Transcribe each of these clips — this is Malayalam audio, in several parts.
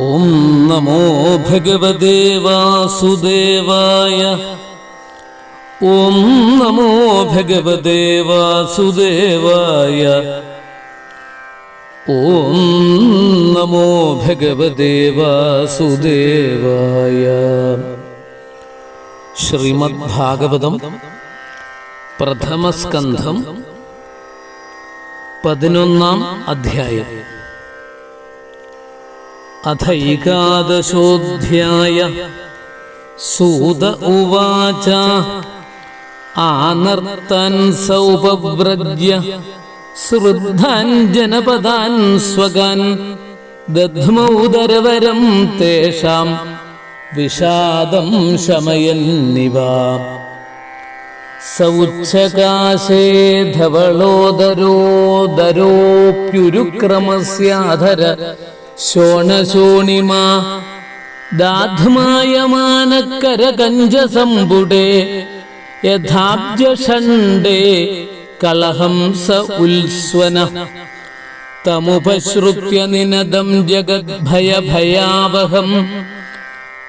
ഓം നമോ ഭഗവദേവാസുദേവായ ഓം നമോ ഭഗവദേവാസുദേവായ ഓം നമോ ഭഗവദേവാസുദേവായ ശ്രീമദ് ഭാഗവതം പ്രഥമസ്കന്ധം പതിനൊന്നാം അധ്യായം. അഥൈകാദശോऽധ്യായ സൂത ഉവാച ആനർത്തൻ സൗപവ്രജ്യ ശ്രദ്ധാൻ ജനപദാൻ സ്വകാൻ ദധ്മൗദരവരം തേഷാം വിഷാദം ശമയന്നിവ. സൗച്ഛകാശേ ധവളോദരോദരോപ്യുരുക്രമസ്യാധര ശോണശോണിമാ ദാധ്മായമാനക്കരകഞ്ചസമ്പുടേ യഥാബ്ജഷണ്ടേ കലഹംസ ഉൽസ്വന. തമുപശ്രുത്യ നിനദം ജഗദ്ഭയഭയാവഹം.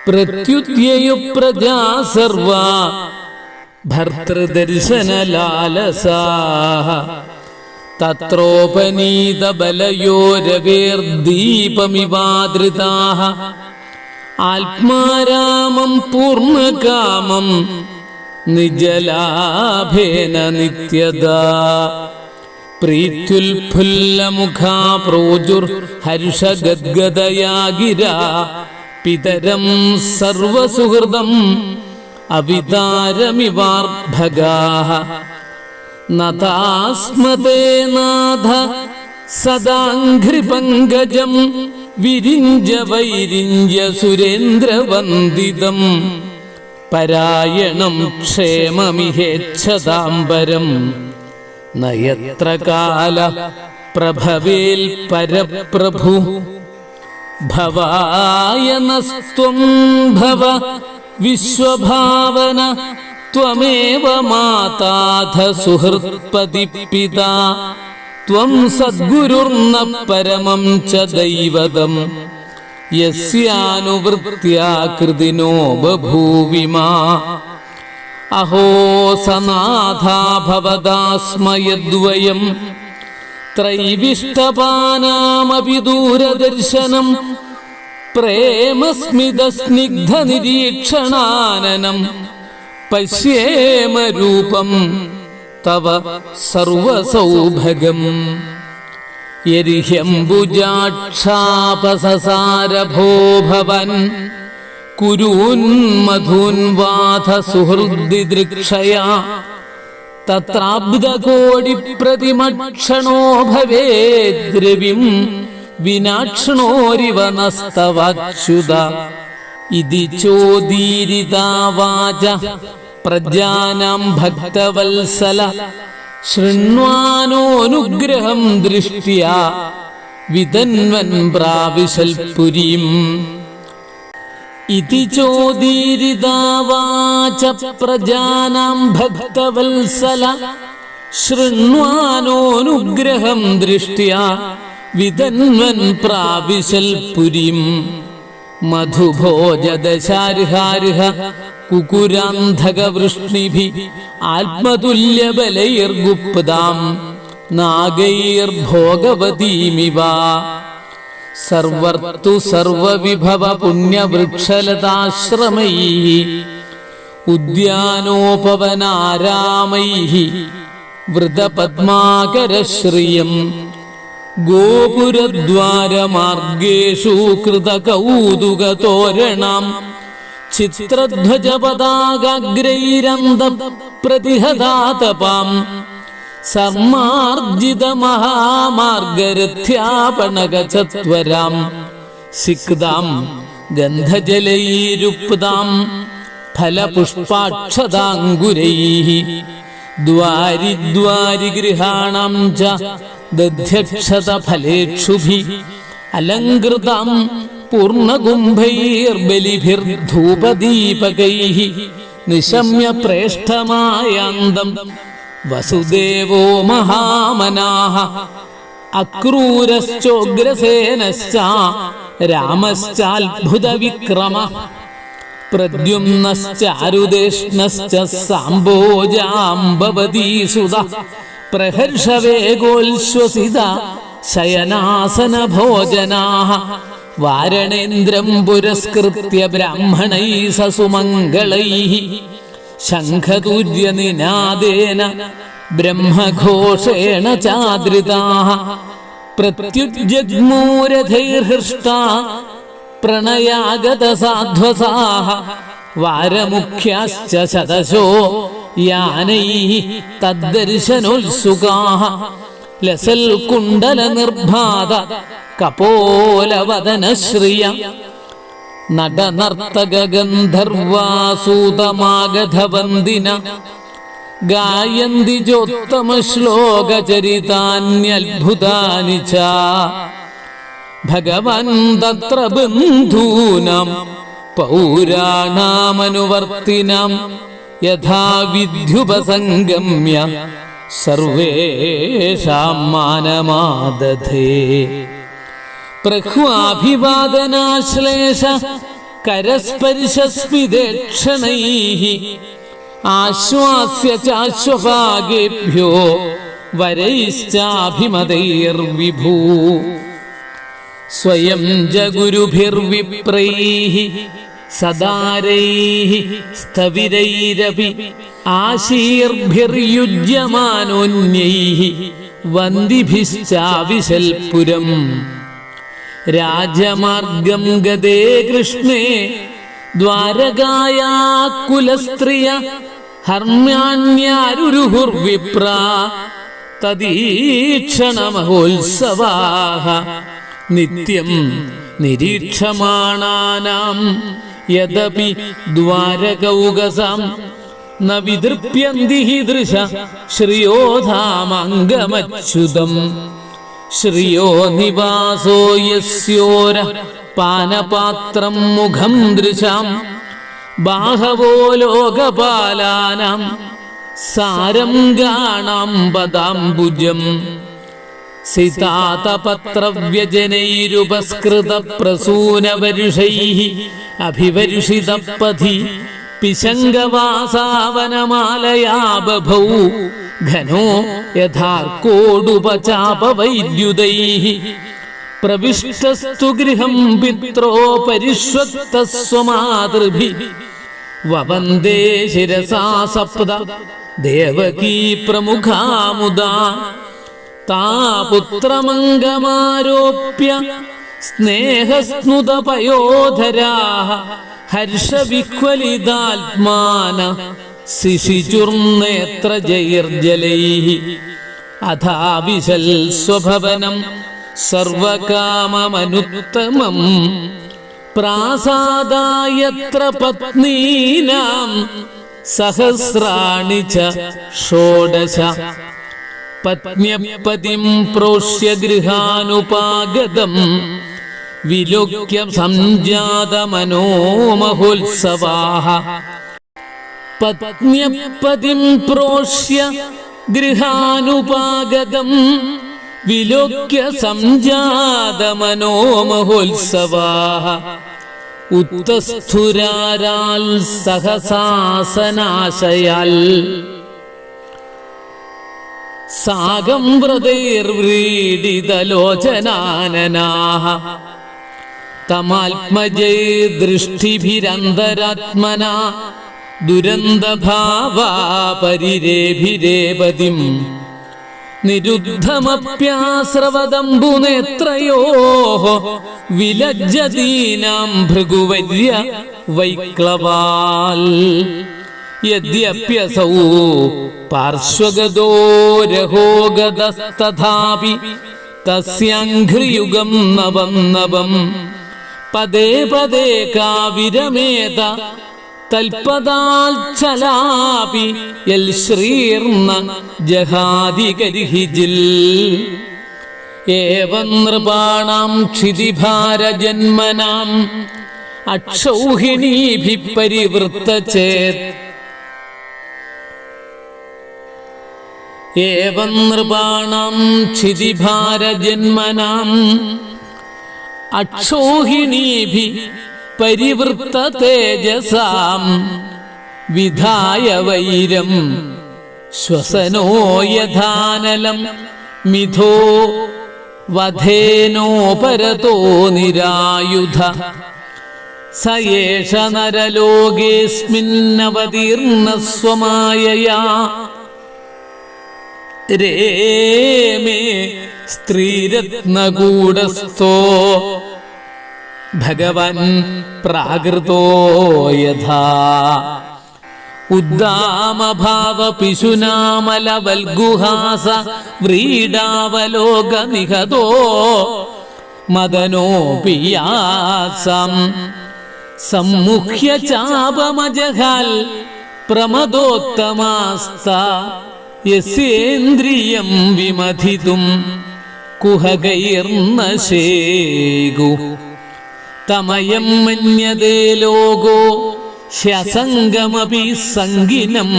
പ്രത്യുദ്യയു പ്രജാ സർവാ ഭർത്തൃദർശനലാലസാः തത്രോപനീതബലയോരവേർദീപമിവാദൃതാः ആത്മാരാമം പൂർണകാമം നിജലാഭേന നിത്യദാ പ്രീത്യുൽഫുല്ലമുഖാ പ്രോജുർ ഹർഷഗദ്ഗദയാ ഗിരാ പിതരം സർവസുഹൃദം അവിതാരമിവാർഭഗാः നതാസ്മതേ നാഥ സദാഘ്രിപങ്കജം വിരിഞ്ച വൈരിഞ്ച സുരേന്ദ്രവന്ദിതം. പരായണം ക്ഷേമമിഹേച്ഛതാംബരം. നയത്ര കാല പ്രഭവേൽ പരപ്രഭു. ഭവായ നസ്ത്വം ഭവ വിശ്വഭാവന ത്വമേവ മാതാഥ സുഹൃത്പതി പിതാ ത്വം സദ്ഗുരുർന്ന പരമം ച ദൈവതം. യസ്യാനുവൃത്യാ കൃതിനോ ബഭൂവിമാ. അഹോ സനാഥാ ഭവദാസ്മയദ്വയം ത്രൈവിഷ്ടപാനാമപി ദൂരദർശനം. പ്രേമസ്മിതസ്നിഗ്ധനിരീക്ഷണാനനം. പശ്യേമ രൂപം തവ സർവസൗഭഗം. യരിഹ്യംബുജാക്ഷാപസസാരഭോഭവൻ ഭവൻ കുരൂന്മധൂൻവാധ സുഹൃദിദൃക്ഷയാ തത്രാബ്ദകോടിപ്രതിമക്ഷണോ ഭവേദ്രവിം വിനാക്ഷണോരിവ നസ്തവാച്യുത. ഇതി ചോദീരിതാവാച. പ്രജാനാം ഭക്തവത്സല ശൃണ്വാനോനുഗ്രഹം ദൃഷ്ടിയ വിതന്വൻ പ്രാവിശൽപുരീം. ഇതി ചോദീരിതാവാച പ്രജാനാം ഭക്തവത്സല ശൃണ്വാനോനുഗ്രഹം ദൃഷ്ടിയ വിതന്വൻ പ്രാവിശൽപുരീം. മധുഭോജദശാർഹാർഹ കുകുരാന്ധകവൃഷ്ണിഭി ആത്മതുല്യബലൈർഗുപ്താം നാഗൈർഭോഗവതീമിവ. സർവർത്തു സർവവിഭവ പുണ്യവൃക്ഷലതാശ്രമൈ. ഉദ്യാനോപവനാരാമൈ. വൃതപദ്മാകരശ്രിയം ഗോപുരദ്വാരമാർഗേഷു കൃതകൗതുകതോരണാം. ചിത്രധ്വജപതാഗ്രൈരന്ത പ്രതിഹതാതപാം സർമാർജിതമഹാമാർഗരഥ്യാപണഗചത്വരാം സിക്താം ഗന്ധജലൈരുപ്താം ഫലപുഷ്പാക്ഷതാങ്കുരൈः. ദ്വാരിദ്വാരിഗൃഹാണം ച ദധ്യക്ഷതഫലേക്ഷുഭി. അലങ്കൃതാം പൂർണകുംഭൈർബലിഭിർധൂപദീപകൈः നിശമ്യ പ്രേഷ്ഠമായാന്തം വസുദേവോ മഹാമനാഹ അക്രൂരശ്ചോഗ്രസേനശ്ച രാമശ്ചാത്ഭുത വിക്രമ പ്രദ്യുമ്നശ്ചാരുദേഷ്ണശ്ച സാംബോജാംബവതീസുത പ്രഹർഷവേഗോൽശ്വസിത ശയനാസന ഭോജനാഹ വാരണേന്ദ്രം പുരസ്കൃത്യ ബ്രാഹ്മണൈ സസുമംഗളൈ. ശംഖതൂര്യനിനാദേന ബ്രഹ്മഘോഷേണ ചാദ്രിതാ പ്രത്യുജഗ്മൂരഥൈർഹൃഷ്ടാ പ്രണയാഗത സാധ്വസാഹ വാരമുഖ്യാശ്ച ശതശോ യാനൈ തദ്ദർശനോത്സുകാഹ ലസൽ കുണ്ടല നിർഭാത കപോലവദനശ്രിയ നടനർത്തകഗന്ധർവാസൂതമാഗധവന്ദിന ഗായന്തി ചോത്തമ ശ്ലോകചരിതാന്യത്ഭുതാനി ച. ഭഗവൻ തത്ര ബന്ധൂനാം പൗരാണാമനുവർത്തിനാം യഥാ വിദ്യുപസംഗമ്യ സർവേഷാം മാനമാദധേ. പ്രഹ്വാഭിവാദനാശ്ലേഷ കരസ്പരിശസ്മിതേക്ഷണൈ ആശ്വാസ്യ ചാശ്വഭാഗേഭ്യോ വരൈശ്ചാഭിമതൈർവിഭൂ. സ്വയം ജഗുരുഭിർവിപ്രൈः സദാരൈः സ്ഥവിരൈരപി ആശീർഭിർയുജ്യമാനോന്യൈः വന്ദിഭിശ്ചാവിശൽപുരം. രാജമാർഗം ഗതേ കൃഷ്ണേ. ദ്വാരകായാ കുലസ്ത്രീയ ഹർമ്യാന്യാരുഹുർവിപ്ര തദീക്ഷണമഹോത്സവാഹ. നിത്യം നിരീക്ഷമാണാനാം യദപി ദ്വാരകൗകസാം ന വിതൃപ്യന്തി ദൃശ ശ്രിയോധാമംഗമച്യുതം. ശ്രിയോ നിവാസോ യസ്യോര പാനപാത്രം മുഖം ദൃശാം. ബാഹവോ ലോകപാലാനാം. സാരം ഗാണാം പദാംബുജം. സിതാതപത്രവ്യജനൈരുപസ്കൃത പ്രസൂനവരുഷൈः അഭിവരുഷിതപഥി പിശങ്കവാസാവനമാലയാ ബഭൗ ഘനോ യഥാർക്കോടുപചാപവൈദ്യുതൈ. പ്രവിഷ്ടസ്തു ഗൃഹം പിത്രോ പരിഷ്വക്തസ്വമാതൃഭി വവന്ദേ ശിരസാ സപ്ത ദേവകീ പ്രമുഖാമുദാ. താപുത്രമംഗമാരോപ്യ സ്നേഹസ്നുതപയോധരാः. ഹർഷവിഹ്വലിതാത്മാന. ശിശിചുർനേത്ര ജൈർജലൈः അഥാവിശൽ സ്വഭവനം സർവകാമമനുത്തമം. പ്രാസാദായത്ര പത്നീനാം സഹസ്രാണി ച ഷോഡശ. പത്ന്യപതിം പ്രോഷ്യ ഗൃഹാനുപാഗതം. വിലോക്യ സംജാതമനോമഹോത്സവാः പത്ന്യപതിം പ്രോഷ്യ ഗൃഹാനുപാഗതം വിലോക്യ സംജാതമനോമഹോത്സവാः ഉത്തസ്ഥുരാരാൽ സഹസാസനാശയാൽ. സാഗം വ്രതൈർവ്രീഡിതലോചനാനനാः തമാത്മജൈ ദൃഷ്ടിഭിരന്തരാത്മന ദുരന്തഭാവാ പരിരേഭിരേപതിം നിരുദ്ധമപ്യാസ്രവദംബുനേത്രയോ വിലജ്ജതീനാം ഭൃഗുവര്യ വൈക്ലവാൽ. യദ്യപ്യസൗ പാർശ്വഗതോ രഹോഗതസ്തഥാപി തസ്യാഘ്രിയുഗം നവം നവം. പദേ പദേ കാവിരമേത തൽപദാൽച്ചലാപി യൽ ശ്രീർന്ന ജഹാദികരിഹിജിൽ ഏവം നൃപാണാം ക്ഷിതിഭാരജന്മനാം അക്ഷൗഹിണീഭി പരിവൃത്തചേത് ഏവം നൃപാണാം ക്ഷിതിഭാരജന്മനാം അക്ഷോഹിണീഭി പരിവൃത്ത തേജസാം. വിധായ വൈരം ശ്വസനോ യഥാനലം. മിഥോ വധേനോ പരതോ നിരായുധ. സയേഷ നരലോകേസ്മിന്നവതീർണ സ്വമായയാ. രേമേ സ്ത്രീരത്നകൂടസ്ഥോ. ഭഗവൻ പ്രാകൃതോ യഥാ. ഉദ്ദാമഭാവ വ്രീഡാവലോകനിഹതോ വ്രീഡാവലോക നിഹതോ മദനോപിയാസം. സമ്മുഖ്യ ചാപമജഹാൽ പ്രമദോത്തമാസ്ത യസ്യേന്ദ്രിയം വിമഥിതും കുഹകൈർന്ന ശേകു തമയം മന്യതേ ലോകോ ശസംഗമപി സംഗിനം.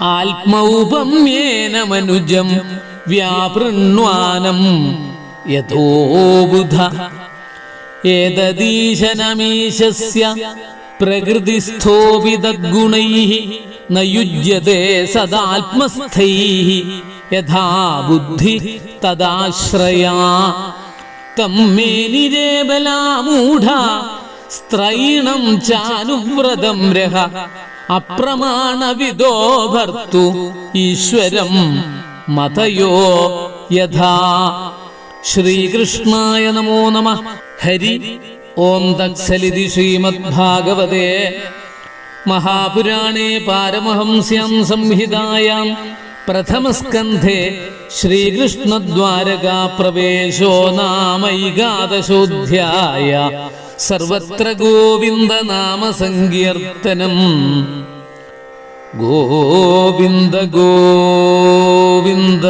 ആത്മൗപമ്യേന മനുജം വ്യാപൃണ്വാനം. യഥോബുധ ഏതദീശനമീശസ്യ പ്രകൃതിസ്ഥോപി തദ്ഗുണൈः ന യുജ്യത്തെ സദാത്മസ്ഥൈः. യഥാ ബുദ്ധി തദാശ്രയാ. തം മേ നിരേബലാമൂഢ സ്ത്രൈണം ചാനുവ്രതം രഹ. അപ്രമാണവിദോ ഭർത്തു. ഈശ്വരം മതയോ യഥാ. ശ്രീകൃഷ്ണായ നമോ നമ. ഹരി ഓം തത്സലിതി ശ്രീമദ്ഭാഗവതേ. മഹാപുരാണേ പാരമഹംസ്യാം സംഹിതായാം. പ്രഥമസ്കന്ധേ ശ്രീകൃഷ്ണദ്വാരകാ പ്രവേശോ നാമൈകാദശോധ്യായ സർവത്ര ഗോവിന്ദ നാമ സങ്കീർത്തനം ഗോവിന്ദ ഗോവിന്ദ